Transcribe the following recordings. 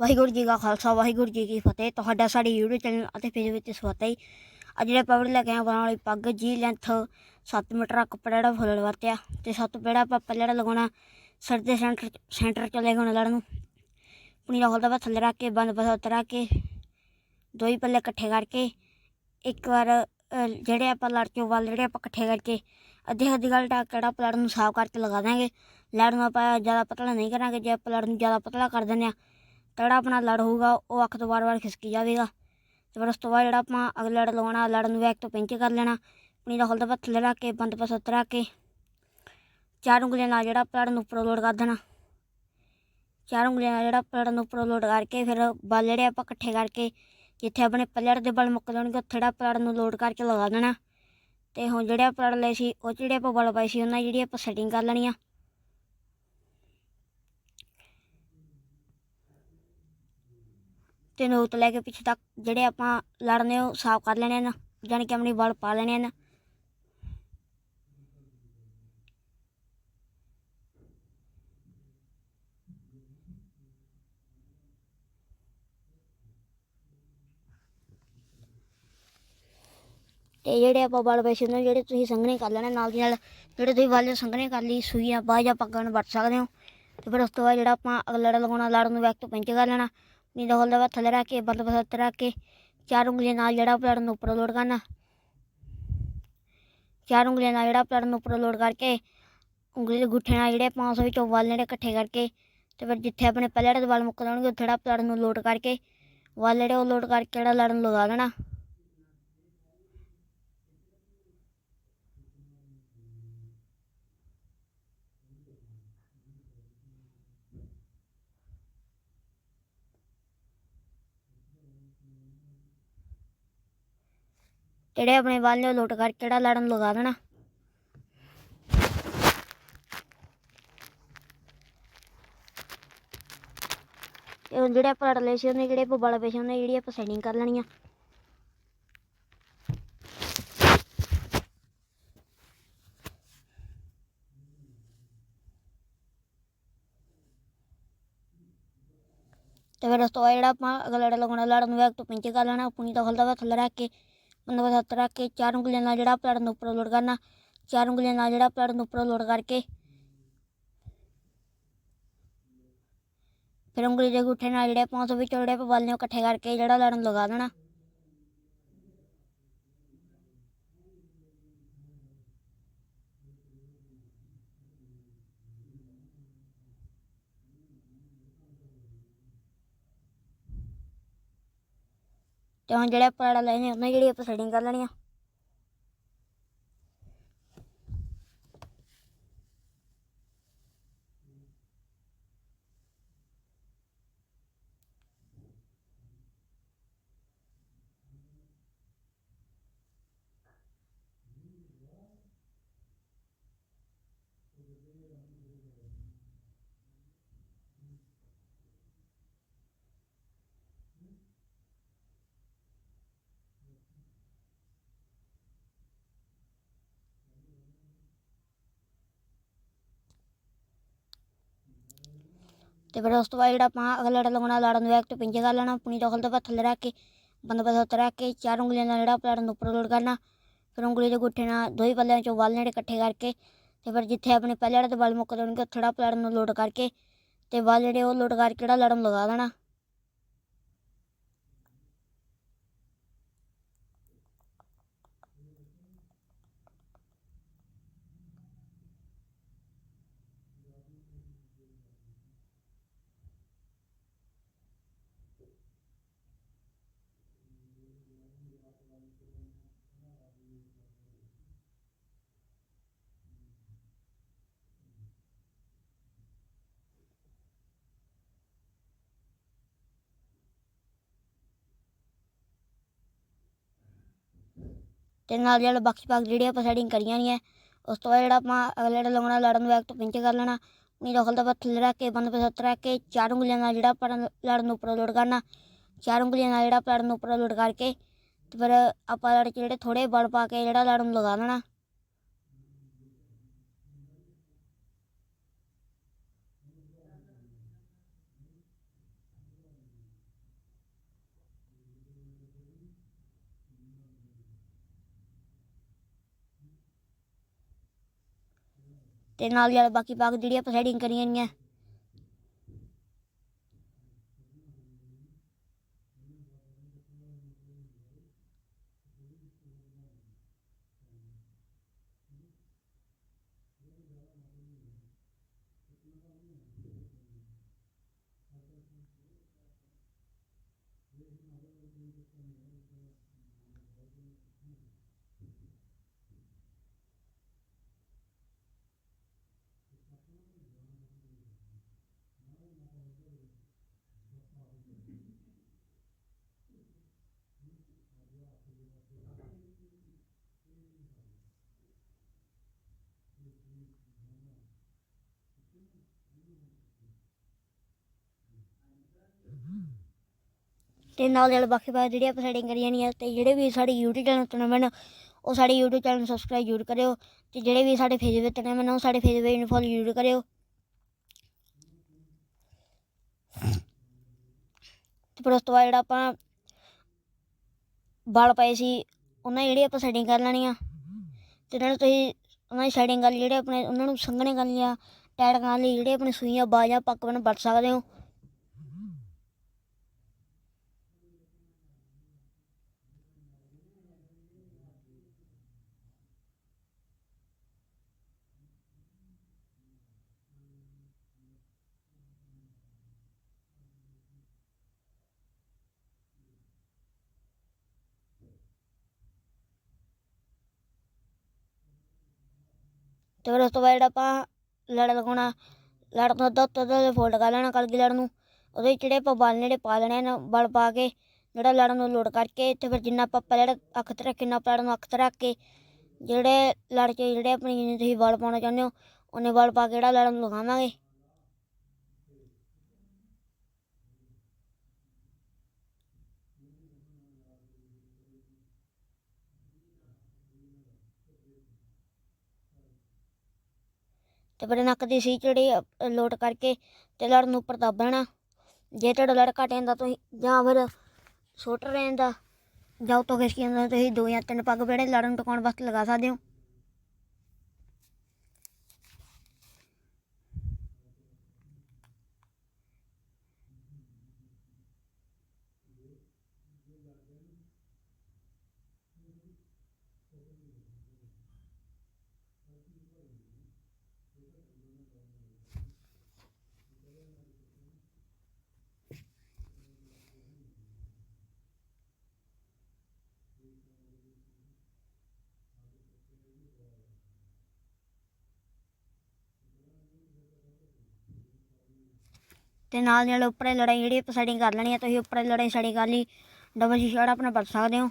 ਵਾਹਿਗੁਰੂ ਜੀ ਕਾ ਖਾਲਸਾ, ਵਾਹਿਗੁਰੂ ਜੀ ਕੀ ਫਤਿਹ। ਤੁਹਾਡਾ ਸਾਡੇ YouTube ਚੈਨਲ ਅਤੇ ਫੇਸਬੁੱਕ ਵਿੱਚ ਸਵਾਗਤ ਹੈ ਅੱਜ ਜਿਹੜੇ ਪਾਵਰ ਲੈ ਕੇ ਆਏ ਬਣਾਉਣ ਵਾਲੀ ਪੱਗ ਜੀ ਲੈਂਥ 7 ਮੀਟਰ ਦਾ ਕੱਪੜਾ ਜਿਹੜਾ ਫੁੱਲ ਵਰਤਿਆ। ਤੇ ਸੱਤ ਪੇੜਾ ਆਪਾਂ ਪੱਲੜਾ ਲਗਾਉਣਾ, ਸਿਰ ਦੇ ਸੈਂਟਰ ਸੈਂਟਰ ਚ ਲੈ ਕੇ ਲੜ ਨੂੰ। ਪੁਣੀ ਦਾ ਦਾ ਥੱਲੇ ਰੱਖ ਕੇ, ਬੰਦ ਪਾਸਾ ਉਤਰਾ ਕੇ, ਦੋ ਹੀ ਪੱਲੇ ਇਕੱਠੇ ਕਰਕੇ, ਇੱਕ ਵਾਰ ਜਿਹੜੇ ਆਪਾਂ ਲੜ ਚੋਂ ਵੱਲ ਜਿਹੜੇ ਆਪਾਂ ਇਕੱਠੇ ਕਰਕੇ, ਅੱਧੇ ਅੱਧੀ ਗੱਲ ਟਾ ਕਿਹੜਾ ਪਲੜ ਨੂੰ ਸਾਫ਼ ਕਰਕੇ ਲਗਾ ਦਾਂਗੇ ਲੜ ਨੂੰ ਆਪਾਂ ਜ਼ਿਆਦਾ ਪਤਲਾ ਨਹੀਂ ਕਰਾਂਗੇ, ਜੇ ਆਪਾਂ ਲੜ ਨੂੰ ਜ਼ਿਆਦਾ ਪਤਲਾ ਕਰ ਦਿੰਦੇ ਆ ਜਿਹੜਾ ਆਪਣਾ ਲੜ ਹੋਊਗਾ, ਉਹ ਅੱਖ ਤੋਂ ਵਾਰ-ਵਾਰ ਖਿਸਕੀ ਜਾਵੇਗਾ। ਤੇ ਫਿਰ ਉਸ ਤੋਂ ਬਾਅਦ ਜਿਹੜਾ ਆਪਾਂ ਅਗਲਾ ਲੜ ਲਗਾਉਣਾ ਲੜ ਨੂੰ ਵੈਕ ਤੋਂ ਪਿੰਚ ਕਰ ਲੈਣਾ, ਆਪਣੀ ਦਾ ਹਲਦਾ ਥੱਲੇ ਰੱਖ ਕੇ, ਬੰਦ ਪਾਸਾ ਉਤਰਾ ਕੇ, ਚਾਰ ਉਂਗਲੀਆਂ ਨਾਲ ਜਿਹੜਾ ਪਲੜ ਨੂੰ ਉੱਪਰੋਂ ਲੋਡ ਕਰ ਦੇਣਾ। ਚਾਰ ਉਂਗਲੀਆਂ ਨਾਲ ਜਿਹੜਾ ਪਲੜ ਨੂੰ ਉੱਪਰੋਂ ਲੋਡ ਕਰਕੇ, ਫਿਰ ਬਲ ਜਿਹੜੇ ਆਪਾਂ ਇਕੱਠੇ ਕਰਕੇ, ਜਿੱਥੇ ਆਪਣੇ ਪਲੜ ਦੇ ਬਲ ਮੁੱਕ ਜਾਣਗੇ ਉੱਥੇ ਜਿਹੜਾ ਪਲੜ ਨੂੰ ਲੋਡ ਕਰਕੇ ਲਗਾ ਦੇਣਾ। ਤੇ ਹੁਣ ਜਿਹੜੇ ਆਪਾਂ ਪਲੜ ਲਏ ਸੀ, ਉਹ ਜਿਹੜੇ ਆਪਾਂ ਬਲ ਪਾਏ ਸੀ, ਉਹਨਾਂ ਦੀ ਜਿਹੜੀ ਆਪਾਂ ਸੈਟਿੰਗ ਕਰ ਲੈਣੀ ਆ। ਤੇ ਨੋਕ ਲੈ ਕੇ ਪਿੱਛੇ ਤੱਕ ਜਿਹੜੇ ਆਪਾਂ ਲੜਨੇ ਉਹ ਸਾਫ਼ ਕਰ ਲੈਣੇ ਨੇ, ਜਾਣੀ ਕਿ ਆਪਣੀ ਬਲ ਪਾ ਲੈਣੇ ਨੇ। ਤੇ ਜਿਹੜੇ ਆਪਾਂ ਬਲ ਪਏ ਸੀ ਜਿਹੜੇ ਤੁਸੀਂ ਸੰਘਣੇ ਕਰ ਲੈਣੇ, ਨਾਲ ਦੀ ਨਾਲ ਜਿਹੜੇ ਤੁਸੀਂ ਬਲ ਸੰਘਣੇ ਕਰ ਲਈ, ਸੂਈਆਂ ਬਾਝ ਜਾਂ ਪੱਗਾਂ ਨੂੰ ਵਰਤ ਸਕਦੇ ਹੋ। ਤੇ ਫਿਰ ਉਸ ਤੋਂ ਬਾਅਦ ਜਿਹੜਾ ਆਪਾਂ ਅਗਲਾ ਲਗਾਉਣਾ ਲੜਨ ਨੂੰ ਵੈਕ ਤੋਂ ਪਿੰਚ ਕਰ ਲੈਣਾ ਨੀ ਦਾ ਹੋਲ ਦਾ ਥੱਲੇ ਰੱਖ ਕੇ ਬੰਦ ਬਸਤ ਰੱਖ ਕੇ, ਚਾਰ ਉਂਗਲੀਆਂ ਨਾਲ ਜਿਹੜਾ ਪਲੜ ਨੂੰ ਉੱਪਰ ਲੋਡ ਕਰਨਾ। ਚਾਰ ਉਂਗਲੀਆਂ ਨਾਲ ਜਿਹੜਾ ਪਲੜ ਨੂੰ ਉੱਪਰ ਲੋਡ ਕਰਕੇ, ਉਂਗਲੀ ਦੇ ਗੁੱਠੇ ਨਾਲ ਜਿਹੜੇ 500 ਵਿੱਚੋਂ ਵੱਲ ਜਿਹੜੇ ਇਕੱਠੇ ਕਰਕੇ ਤੇ ਫਿਰ ਜਿੱਥੇ ਆਪਣੇ ਪਹਿਲੇ ਦੇ ਵੱਲ ਮੁੱਕ ਜਾਣਗੇ ਉੱਥੇ ਜਿਹੜਾ ਪਲੜ ਨੂੰ ਲੋਡ ਕਰਕੇ, ਵੱਲ ਜਿਹੜੇ ਉਹ ਲੋਡ ਕਰਕੇ ਜਿਹੜਾ ਲੜਨ ਲਗਾ ਦੇਣਾ। ਜਿਹੜੇ ਆਪਣੇ ਵੱਲ ਨੇ ਲੋਟ ਕਰਕੇ ਜਿਹੜਾ ਲੜਨ ਲਗਾ ਦੇਣਾ। ਤੇ ਹੁਣ ਜਿਹੜੇ ਆਪਾਂ ਲੜ ਲਏ ਜਿਹੜੇ ਆਪਾਂ ਬਲ ਪਏ ਸੀ ਜਿਹੜੀ ਆਪਾਂ ਸੈਟਿੰਗ ਕਰ ਲੈਣੀ ਆ। ਤੇ ਫਿਰ ਉਸ ਤੋਂ ਬਾਅਦ ਜਿਹੜਾ ਆਪਾਂ ਅਗਲਾ ਲੜ ਲਗਾਉਣਾ ਲੜਨ ਨੂੰ ਤੋਂ ਪਿੰਚ ਕਰ ਲੈਣਾ ਆਪਣੀ ਤੋਂ ਹਲਦਾ ਵਾ ਥੱਲੇ ਰੱਖ ਕੇ। ਬੰਦਾ ਬਸ ਹੱਥ ਰੱਖ ਕੇ ਚਾਰ ਉਂਗਲੀਆਂ ਨਾਲ ਜਿਹੜਾ ਪਲੜ ਨੂੰ ਉੱਪਰ ਲੋਡ ਕਰਨਾ, ਚਾਰ ਉਂਗਲੀਆਂ ਨਾਲ ਜਿਹੜਾ ਪਲੜ ਨੂੰ ਉੱਪਰ ਲੋਡ ਕਰਕੇ। ਫਿਰ ਉਂਗਲੀ ਦੇ ਅੰਗੂਠੇ ਨਾਲ ਜਿਹੜੇ ਪੌਂਸ ਵਿੱਚ ਜਿਹੜੇ ਆਪਾਂ ਬਲ ਨੇ ਉਹ ਇਕੱਠੇ ਕਰਕੇ ਜਿਹੜਾ ਲੜਨ ਲਗਾ ਦੇਣਾ। ਤੇ ਹੁਣ ਜਿਹੜੇ ਆਪਾਂ ਲੜ ਲਏ ਨੇ ਉਹਨਾਂ ਜਿਹੜੀ ਆਪਾਂ ਸੈਟਿੰਗ ਕਰ ਲੈਣੀ ਆ। ਤੇ ਫਿਰ ਉਸ ਤੋਂ ਬਾਅਦ ਜਿਹੜਾ ਆਪਾਂ ਅਗਲਾ ਲੜ ਲਗਾਉਣਾ ਲੜਨ ਨੂੰ ਐਕਟ ਪਿੰਜੇ ਕਰ ਲੈਣਾ ਆਪਣੀ ਦਖਲ ਤੋਂ ਬਾਅਦ ਥੱਲੇ ਰੱਖ ਕੇ ਬੰਦ ਬਸ ਉੱਤੇ ਰੱਖ ਕੇ, ਚਾਰ ਉਂਗਲੀਆਂ ਨਾਲ ਜਿਹੜਾ ਪਲੜ ਨੂੰ ਉੱਪਰ ਲੋਡ ਕਰਨਾ, ਫਿਰ ਉਂਗਲੀ ਦੇ ਗੁੱਠੇ ਨਾਲ ਦੋ ਹੀ ਪੱਲਿਆਂ ਚੋਂ ਵੱਲ ਨੇੜੇ ਇਕੱਠੇ ਕਰਕੇ ਤੇ ਫਿਰ ਜਿੱਥੇ ਆਪਣੇ ਪਹਿਲੇ ਵਾਲੇ ਦੇ ਬਲ ਮੁੱਕ ਹੋਣਗੇ, ਉੱਥੇ ਜਿਹੜਾ ਪਲੜ ਨੂੰ ਲੋਡ ਕਰਕੇ ਤੇ ਵੱਲ ਜਿਹੜੇ ਉਹ ਲੋਡ ਕਰਕੇ ਜਿਹੜਾ ਲੜਨ ਲਗਾ ਦੇਣਾ। ਤੇ ਨਾਲ ਜਿਹੜਾ ਬਾਕੀ ਭਾਗ ਜਿਹੜੀ ਆਪਾਂ ਸੈਟਿੰਗ ਕਰੀਆਂ ਨਹੀਂ ਹੈ ਉਸ ਤੋਂ ਬਾਅਦ ਜਿਹੜਾ ਆਪਾਂ ਅਗਲੇ ਜਿਹੜਾ ਲਾਉਣਾ, ਲੜਨ ਨੂੰ ਐਕਟ ਪਿੰਚ ਕਰ ਲੈਣਾ ਨੀ ਦਖਲ ਦਾ ਥੱਲੇ ਰੱਖ ਕੇ, ਬੰਦ ਪੇ ਰੱਖ ਕੇ, ਚਾਰ ਉਂਗਲੀਆਂ ਨਾਲ ਜਿਹੜਾ ਆਪਾਂ ਲੜਨ ਨੂੰ ਉੱਪਰ ਲੋਡ ਕਰਨਾ, ਚਾਰ ਉਂਗਲੀਆਂ ਨਾਲ ਜਿਹੜਾ ਲੜ ਨੂੰ ਉੱਪਰ ਲੋਡ ਕਰਕੇ, ਤੇ ਫਿਰ ਆਪਾਂ ਲੜ 'ਚ ਜਿਹੜੇ ਥੋੜੇ ਬਲ ਪਾ ਕੇ ਜਿਹੜਾ ਲੜਨ ਨੂੰ ਲਗਾ ਲੈਣਾ। ਤੇ ਨਾਲ ਨਾਲ ਬਾਕੀ ਪੱਗ ਜਿਹੜੀ ਆਪਾਂ ਸੈਟਿੰਗ ਕਰੀਆਂ ਗਈਆਂ ਤੇ ਨਾਲ ਨਾਲ ਬਾਕੀ ਬਾਅਦ ਜਿਹੜੀ ਆਪਾਂ ਸੈਟਿੰਗ ਕਰੀਆਂ ਗਈਆਂ ਤੇ ਜਿਹੜੇ ਵੀ ਸਾਡੇ YouTube ਚੈਨਲ ਤੋਂ ਨਵੇਂ ਉਹ ਸਾਡੇ YouTube ਚੈਨਲ ਨੂੰ ਸਬਸਕ੍ਰਾਈਬ ਜ਼ਰੂਰ ਕਰਿਓ ਤੇ ਜਿਹੜੇ ਵੀ ਸਾਡੇ ਫੇਸਬੁੱਕ ਤੇ ਨਵੇਂ ਉਹ ਸਾਡੇ ਫੇਸਬੁੱਕ ਨੂੰ ਫੋਲੋ ਜ਼ਰੂਰ ਕਰਿਓ। ਤੇ ਫਿਰ ਉਸ ਤੋਂ ਬਾਅਦ ਜਿਹੜਾ ਆਪਾਂ ਵਾਲ ਪਏ ਸੀ, ਉਹਨਾਂ ਜਿਹੜੀ ਆਪਾਂ ਸੈਟਿੰਗ ਕਰ ਲੈਣੀ ਆ। ਤੇ ਨਾਲ ਤੁਸੀਂ ਉਹਨਾਂ ਦੀ ਸੈਟਿੰਗ ਕਰ ਲਈ, ਜਿਹੜੇ ਆਪਣੇ, ਉਹਨਾਂ ਨੂੰ ਸੰਘਣੇ ਕਰ ਲਿਆ ਟੈਡ ਕਰਨ ਲਈ ਜਿਹੜੇ ਆਪਣੇ ਸੂਈਆਂ, ਬਾਜਾਂ ਪੱਕ ਬਣ ਵਰਤ ਸਕਦੇ ਹੋ। ਤੇ ਫਿਰ ਉਸ ਤੋਂ ਬਾਅਦ ਜਿਹੜਾ ਆਪਾਂ ਲੜ ਲਗਾਉਣਾ, ਲੜ ਤੋਂ ਅੱਧਾ ਉੱਤੇ ਦਾ ਫੋਲਡ ਕਰ ਲੈਣਾ ਕਲਗੀ ਲੜ ਨੂੰ। ਉਹਦੇ ਵਿੱਚ ਜਿਹੜੇ ਆਪਾਂ ਬਲ ਨੇੜੇ ਪਾ ਲੈਣੇ ਨੇ, ਬਲ ਪਾ ਕੇ, ਜਿਹੜਾ ਲੜ ਨੂੰ ਲੋਡ ਕਰਕੇ ਤੇ ਫਿਰ ਜਿੰਨਾ ਆਪਾਂ ਪਹਿਲਾਂ ਅੱਖ ਤੇ ਰੱਖ ਕਿੰਨਾ ਆਪਾਂ ਲੜ ਨੂੰ ਅੱਖ ਤੇ ਰੱਖ ਕੇ, ਜਿਹੜੇ ਲੜ 'ਚ ਜਿਹੜੇ ਆਪਣੀ ਜਿੰਨੇ ਤੁਸੀਂ ਬਲ ਪਾਉਣਾ ਚਾਹੁੰਦੇ ਹੋ, ਉਹਨੇ ਬਲ ਪਾ ਕੇ ਜਿਹੜਾ ਲੜ ਨੂੰ ਲਗਾਵਾਂਗੇ। ਤੇ ਫਿਰ ਨੱਕ ਦੀ ਸੀ ਜਿਹੜੀ ਲੋਟ ਕਰਕੇ ਤੇ ਲੜ ਨੂੰ ਉੱਪਰ ਦੱਬ ਦੇਣਾ। ਜੇ ਤੁਹਾਡਾ ਲੜ ਘੱਟ ਜਾਂਦਾ ਤੁਸੀਂ, ਜਾਂ ਫਿਰ ਛੋਟ ਰਹਿੰਦਾ, ਜਾਂ ਉਤੋਂ ਖਿਸਕ ਜਾਂਦਾ, ਤੁਸੀਂ ਦੋ ਜਾਂ ਤਿੰਨ ਪੱਗ ਜਿਹੜੇ ਲੜਨ ਨੂੰ ਟਿਕਾਉਣ ਵਾਸਤੇ ਲਗਾ ਸਕਦੇ ਹੋ। ਤੇ ਨਾਲ ਨਾਲ ਉੱਪਰੇ ਲੜਾਈ ਜਿਹੜੀ ਆਪਾਂ ਸੈਟਿੰਗ ਕਰ ਲੈਣੀ ਹੈ ਤੁਸੀਂ ਉੱਪਰੇ ਲੜਾਈ ਸੈਟਿੰਗ ਕਰ ਲਈ। ਡਬਲ ਸ਼ੀਸ਼ਾ ਜਿਹੜਾ ਆਪਣਾ ਵਰਤ ਸਕਦੇ ਹੋ।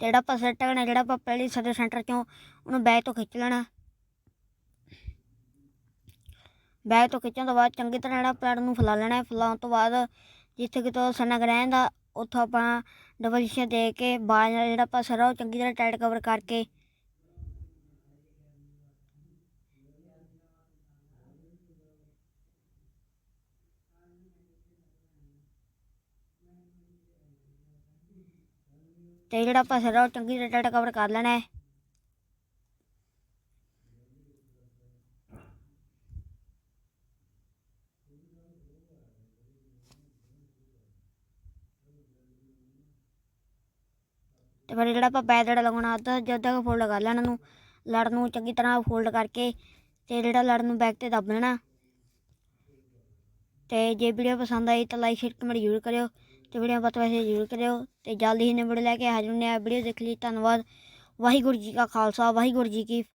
ਜਿਹੜਾ ਆਪਾਂ ਸੈੱਟ ਕਰਨਾ ਜਿਹੜਾ ਆਪਾਂ ਪਹਿਲੀ ਸਦਰ ਸੈਂਟਰ ਚੋਂ ਉਹਨੂੰ ਬੈਕ ਤੋਂ ਖਿੱਚ ਲੈਣਾ। ਬੈਕ ਤੋਂ ਖਿੱਚਣ ਤੋਂ ਬਾਅਦ ਚੰਗੀ ਤਰ੍ਹਾਂ ਜਿਹੜਾ ਪੈਰ ਨੂੰ ਫੈਲਾ ਲੈਣਾ ਹੈ ਫੈਲਾਉਣ ਤੋਂ ਬਾਅਦ ਜਿੱਥੇ ਕਿਤੋਂ ਸਨਕ ਰਹਿੰਦਾ ਉੱਥੋਂ ਆਪਾਂ ਡਬਲ ਸ਼ੀਸ਼ਾ ਦੇ ਕੇ ਬਾਅਦ ਨਾਲ ਜਿਹੜਾ ਆਪਾਂ ਸਰਾ ਉਹ ਚੰਗੀ ਤਰ੍ਹਾਂ ਟਾਈਟ ਕਵਰ ਕਰਕੇ ਤੇ ਜਿਹੜਾ ਆਪਾਂ ਸਰਾ ਉਹ ਚੰਗੀ ਤਰ੍ਹਾਂ ਟਾਈਟ ਕਵਰ ਕਰ ਲੈਣਾ ਹੈ। ਤੇ ਫਿਰ ਜਿਹੜਾ ਆਪਾਂ ਪੈਰ ਜਿਹੜਾ ਲਗਾਉਣਾ ਅੱਧਾ ਜ਼ਿਆਦਾ ਫੋਲਡ ਕਰ ਲੈਣਾ ਨੂੰ ਲੜ ਨੂੰ ਚੰਗੀ ਤਰ੍ਹਾਂ ਫੋਲਡ ਕਰਕੇ ਤੇ ਜਿਹੜਾ ਲੜ ਨੂੰ ਬੈਕ ਤੇ ਦੱਬ ਲੈਣਾ। ਤੇ ਜੇ ਵੀਡੀਓ ਪਸੰਦ ਆਈ ਤਾਂ ਲਾਈਕ ਸ਼ੇਅਰ ਕਮੈਂਟ ਜ਼ਰੂਰ ਕਰਿਓ ਤੇ ਵੀਡੀਓ ਪਤ ਵੈਸੇ ਜ਼ਰੂਰ ਕਰਿਓ ਤੇ ਜਲਦੀ ਹੀ ਨੇ ਲੈ ਕੇ ਹਾਜ਼ਰ ਹੁੰਦੇ ਆ। ਵੀਡੀਓ ਦੇਖ ਲਈ, ਧੰਨਵਾਦ। ਵਾਹਿਗੁਰੂ ਜੀ ਕਾ ਖਾਲਸਾ, ਵਾਹਿਗੁਰੂ ਜੀ ਕੀ